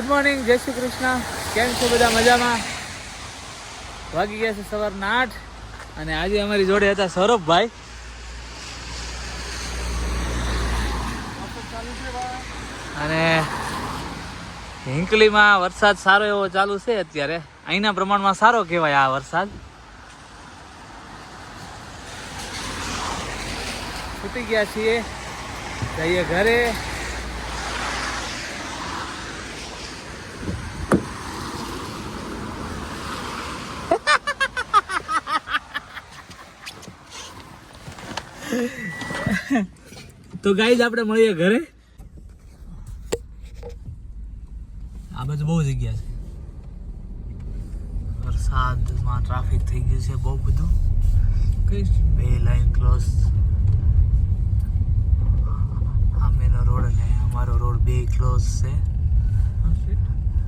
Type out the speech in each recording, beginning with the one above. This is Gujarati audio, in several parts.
ગુડ મોર્નિંગ જય શ્રી કૃષ્ણ કેમ છો બધા મજામાં? વાગી ગયા છે સવારના આઠ અને આજે અમારી જોડે હતા સૌરભભાઈ. અને હિંકલીમાં વરસાદ સારો એવો ચાલુ છે અત્યારે. અહીંના પ્રમાણમાં સારો કહેવાય આ વરસાદ. છૂટી ગયા છીએ. જઈએ ઘરે. તો ગાઈઝ આપણે મળીએ ઘરે. આ બાજુ બહુ જગ્યા છે. વરસાદમાં ટ્રાફિક થઈ ગયું છે બહુ બધું. બે લાઈન ક્લોઝ સામેનો રોડ અને અમારો રોડ બે ક્લોઝ છે.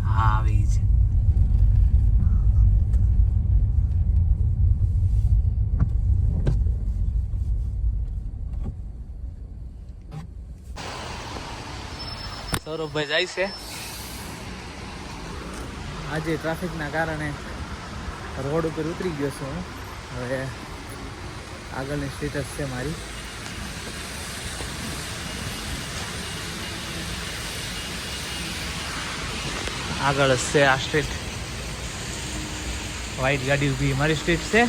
હા આવી છે સૌરભભાઈ જાય છે. આજે ટ્રાફિકના કારણે રોડ ઉપર ઉતરી ગયો છું હું. હવે આગળની સ્ટેટસ છે મારી. આગળ છે આ સ્ટ્રીટ વ્હાઈટ ગાડી ઊભી મારી સ્ટ્રીટ છે.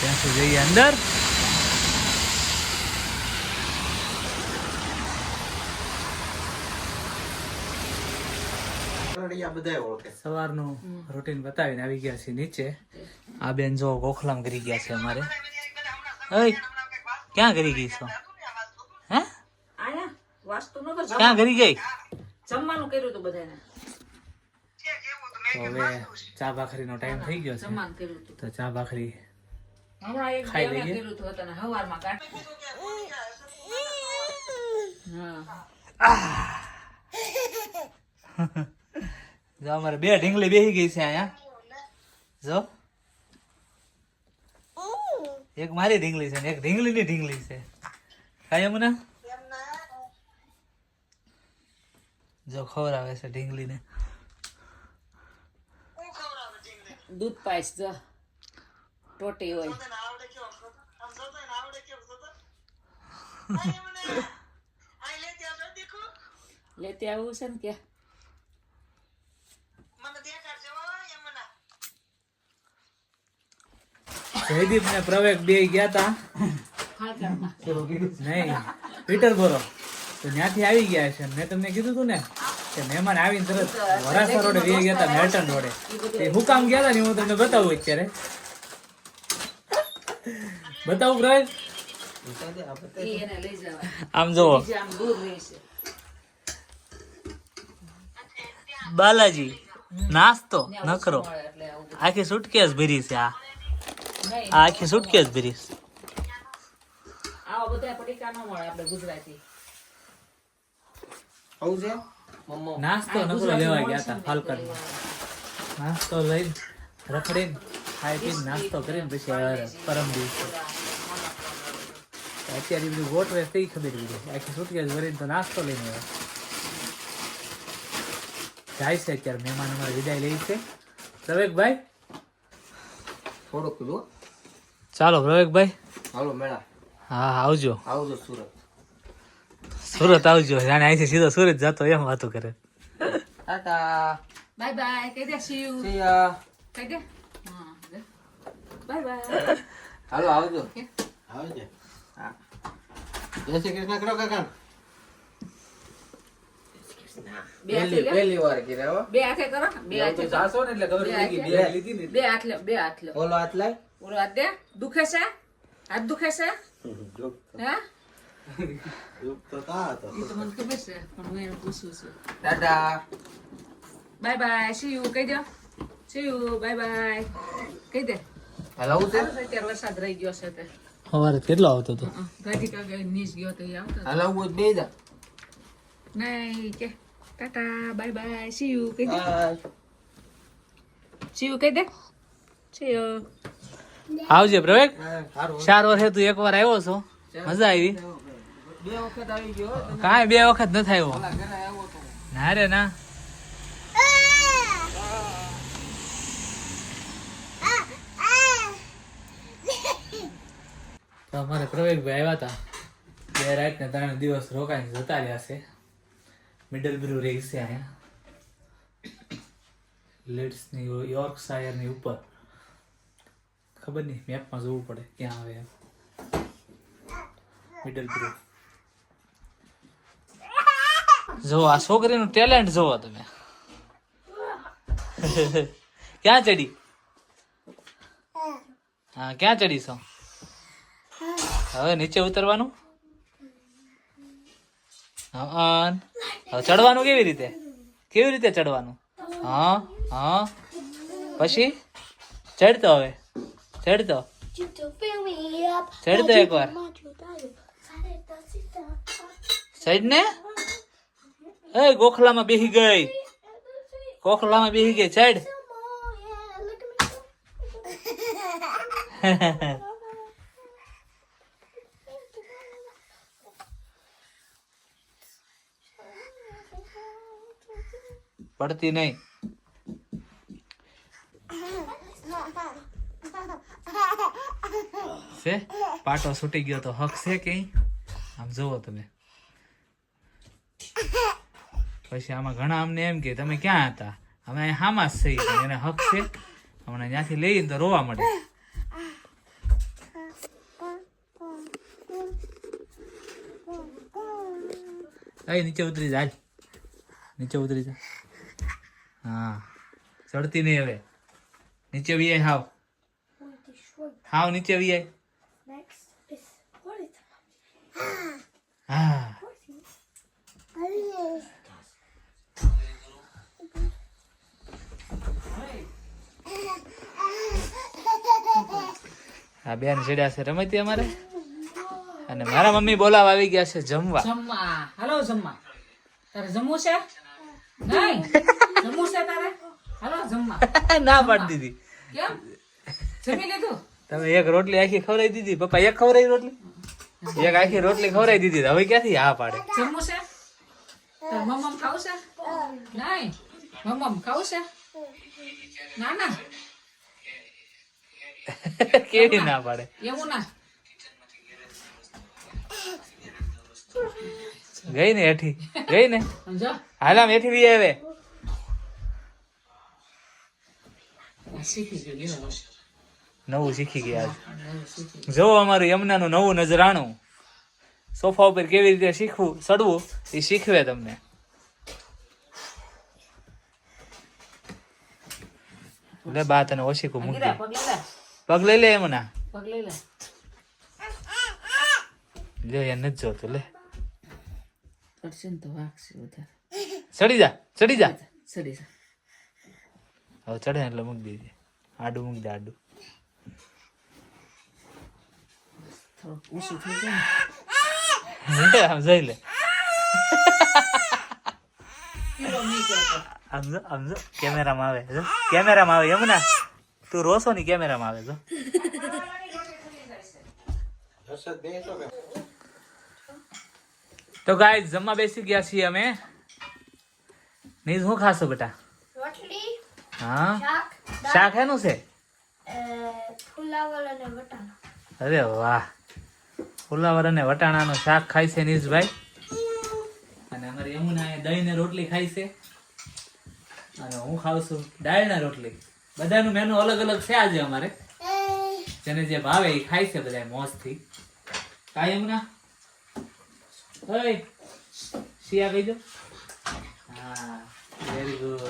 ત્યાં સુધી જઈએ અંદર. સવારનું રૂટીન બતાવીને આવી ગયા છે નીચે. આ બેન જો ગોખલામ કરી ગયા છે અમારે. ઓય ક્યાં કરી ગઈ છો? હે? આયા વાસ્તુ ક્યાં કરી ગઈ? જમવાનું કર્યું હતું બધાને તો હવે ચા ભાખરીનો ટાઈમ થઈ ગયો છે. જમવાનું તો. ચા ભાખરી હમણાં એક ખાઈ બેને લઈએ. હા. જો અમારે બે ઢીંગલી બેસી ગઈ છે અહીંયા. જો. એક મારી ઢીંગલી છે ને એક ઢીંગલીની ઢીંગલી છે. કાંઈ અમને? જો ખબર આવે છે ઢીંગલીને. દૂધ પાઈશ જો. ટોટી હોય. લેતી આવું છે ને કે? જયદીપ ને પ્રવેગ બે ગયા તા. હાલકામાં પીટર બોરો તો ત્યાંથી આવી ગયા છે. મેં તમને કીધું તું ને કે મહેમાન આવીને તરત વરાસા રોડે બે ગયા હતા મેલ્ટન રોડે. એ હું કામ ગયા ને હું તમને બતાવું અત્યારે. બતાવું પ્રવેગ? આમ રહેશે બાલાજી, નાસ્તો નકરો. આખી સુટકેસ ભરી છે આ. નહીં આ આખી સુટકેસ ભરી. છે. આવા બધા પડીકા ન મળે આપણે ગુજરાતી. નાસ્તો નકરો લેવા ગયા હતા ફાલકર નાસ્તો લઈ રખડીને ખાઈ પી નાસ્તો કરીને પછી આવ્યા પરમ દિવસે. અત્યારે બધું ગોઠવે તે ખબર પડી આખી સુટકેસ ભરીને તો નાસ્તો લઈને આવ્યા. જાય છે અત્યારે મહેમાન અમારે વિદાય લઈ છે. પ્રવેકભાઈ થોડોક કીધું ચાલો પ્રવેકભાઈ હાલો મેળા. હા આવજો. આવજો સુરત. સુરત આવજો. જાણે અહીંથી સીધો સુરત જતો એમ વાતો કરે. ટાટા. બાય બાય કહી દે સી યુ સી ya. કહી દે. Bye bye. હાલો આવજો. આવજો. હા. જય શ્રી કૃષ્ણ કરો કાકા. બે હાથે લે. પહેલી વાર કીધા હો. બે હાથ કરો. બે હાથે. જાશો ને એટલે ખબર બે પડી ગઈ હાથે. બે લીધી ને બે હાથ લે બે હાથ લે. ઓલો હાથ લાય. ઓલો હાથ દે દુખે છે? હાથ દુખે છે? હે? બાય બાય સી યુ કહી દો. See you bye bye. કહી દે. હાલો છે? અત્યારે વરસાદ રહી ગયો છે તે સવારે કેટલો આવતો હતો? ગાડી કાંઈ નીચ ગયો તો એ આવતો હાલો આવું બે જા. નહીં કે. Tata bye bye. See you કહી દે. સી યુ કહી દે. સી યુ આવજે પ્રવેક ચાર વર્ષે તું એકવાર આવ્યો છો. મજા આવી. કાંઈ બે વખત ન આવ્યો. ના રે ના. અમારે પ્રવેકભાઈ આવ્યા હતા બે રાત ને ત્રણ દિવસ રોકાઈને જતા રહ્યા છે. મિડલ બ્રુ રેસ છે અહીંયા. લીડ્સની યોર્કશાયરની ઉપર. ખબર નહીં મેપમાં જોવું પડે ક્યાં આવે એમ. મિડલ ગ્રુપ જો, આ છોકરીનું ટેલેન્ટ જોવો તમે. ક્યાં ચડી? હા, ક્યાં ચડી છો? હવે નીચે ઉતરવાનું? હવે ચડવાનું કેવી રીતે? કેવી રીતે ચડવાનું? હા હા. પછી? ચડતો હવે. ચડતો ચડતો એકવાર ચડ ને એ ગોખલામાં બેહી ગઈ ગોખલામાં બેહી ગઈ ચડ પડતી નહીં છે? પાટો છૂટી ગયો તો હક છે કે આમ જુઓ તમે. પછી આમાં ઘણા અમને એમ કે, તમે ક્યાં હતા? અમે અહીં હામાં જ થઈ એને હક છે. હમણાં ત્યાંથી લઈને તો રોવા મળે. અહીં નીચે ઉતરી જાય. નીચે ઉતરી જા. હા. ચડતી નહીં હવે. નીચે બી હાવ હાવ નીચે વી હા. આ બેન ચડ્યા છે. રમતી અમારે? અને મારા મમ્મી બોલાવા આવી ગયા છે જમવા. જમવા. હાલો જમવા. તારે જમવું છે? નહીં? જમવું છે તારે? હાલો જમવા. ના પાડી દીધી. કેમ? જમી લીધું? તમે એક રોટલી આખી ખવડાવી દીધી પપ્પા એક ખવડાવી રોટલી? એક આખી રોટલી ખવડાવી દીધી હવે ક્યાંથી હા પાડે? જમવું છે? ખાવું છે? નહીં. મમ્મમ ખાવું છે? ના ના કેવી ના પાડે? એવું ના. ગઈ ને હેઠી? ગઈ ને? હાલ આમ હેઠી બી આવે. શીખી ગયું. નવું શીખી ગયા આજ. નવું શીખી જો અમારું યમુનાનું નવું નજરાણું સોફા ઉપર કેવી રીતે શીખવું ચડવું એ શીખવે તમને. લે બા તને ઓશીકું મૂકી દે. પગ લઈ લે. યમુના. પગ લે. એ નથી જોતું લે. ચડી જા ચડી જા. ચડી જા હવે ચડે એટલે મૂકી દીધી આડું મૂકી દે આડું થોડુંક ઊંચું થઈ જાય આમ જોઈ લે આમ જો આમ જો કેમેરામાં આવે જો કેમેરામાં આવે યમુના તું રોસો ની કેમેરામાં આવે જો તો ગાય જમવા બેસી ગયા છીએ અમે નીજ હું ખાશો બેટા હા શાક હેનું છે અરે વાહ ફુલાવર અને વટાણાનું શાક ખાય છે નીશભાઈ અને અમારી યમુના એ દહીં ને રોટલી ખાય છે. અને હું ખાઉં છું દાળ રોટલી. બધાનું મેનુ અલગ અલગ છે આજે અમારે. જેને જે ભાવે એ ખાય છે બધા મોજથી. કાંઈ યમુના? ઓય, શિયા કહી દો. હા વેરી ગુડ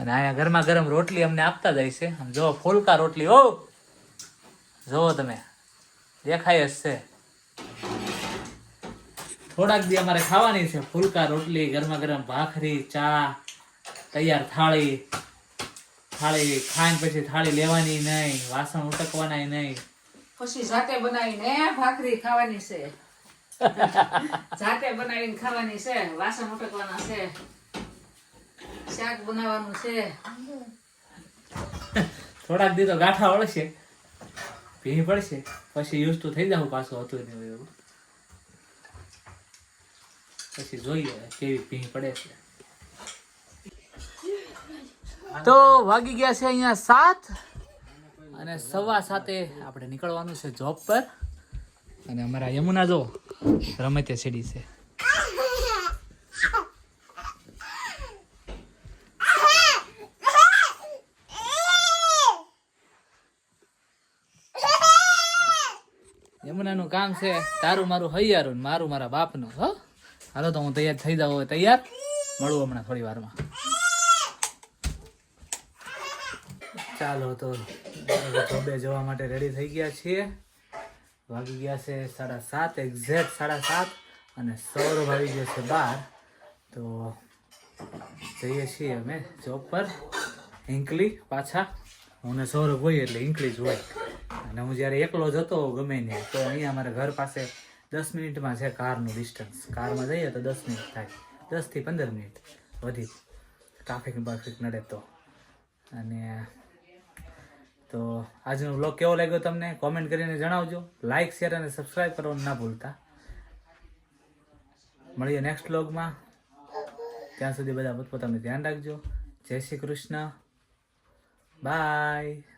અને અહીંયા ગરમા ગરમ રોટલી અમને આપતા જાય છે. આમ જો ફોલકા રોટલી, ઓ! જોવો તમે દેખાય જ છે. થોડાક દી અમારે ખાવાની છે. ફુલકા રોટલી ગરમા ગરમ ભાખરી ચા તૈયાર થાળી. થાળી ખાઈને પછી થાળી લેવાની નહીં વાસણ ઉટકવાના નહીં. પછી જાતે બનાવીને ભાખરી ખાવાની છે. જાતે બનાવીને ખાવાની છે વાસણ ઉટકવાના છે. શાક બનાવવાનું છે. થોડાક દી તો ગાંઠા વળશે ભી પડશે, પછી યુઝ તો થઈ જાવ પાછું હતું ને એવું પછી જોઈએ કેવી ભીંગ પડે છે. તો વાગી ગયા છે અહીંયા સાત, અને સવા સાતે આપણે નીકળવાનું છે જોબ પર. અને અમારા યમુના જો રમતે સીડી છે. યમુનાનું કામ છે, તારું મારું હૈયારું ને મારું મારા બાપનું, હો? હાલો તો હું તૈયાર થઈ જાઉં તૈયાર? મળું હમણાં થોડી વારમાં. ચાલો તો ધોબે જવા માટે રેડી થઈ ગયા છીએ. વાગી ગયા છે સાડા સાત એક્ઝેક્ટ સાડા સાત, અને સૌરભ આવી ગયો છે બાર. તો જઈએ છીએ અમે જોબ પર. ઇંકલી પાછા. હું સૌરભ હોય એટલે ઇંકલી જ હોય. અને હું જ્યારે એકલો જતો ગમે ને, તો અહીંયા અમારા ઘર પાસે દસ મિનિટમાં છે કારનું ડિસ્ટન્સ કારમાં જઈએ તો દસ મિનિટ થાય. દસથી પંદર મિનિટ વધી ટ્રાફિક બાફિક નડે તો. અને તો આજનો બ્લોગ કેવો લાગ્યો તમને? કોમેન્ટ કરીને જણાવજો. લાઇક શેર અને સબસ્ક્રાઈબ કરવાનું ના ભૂલતા. મળીએ નેક્સ્ટ બ્લોગમાં ત્યાં સુધી બધા પોતપોતાનું ધ્યાન રાખજો. જય શ્રી કૃષ્ણ. બાય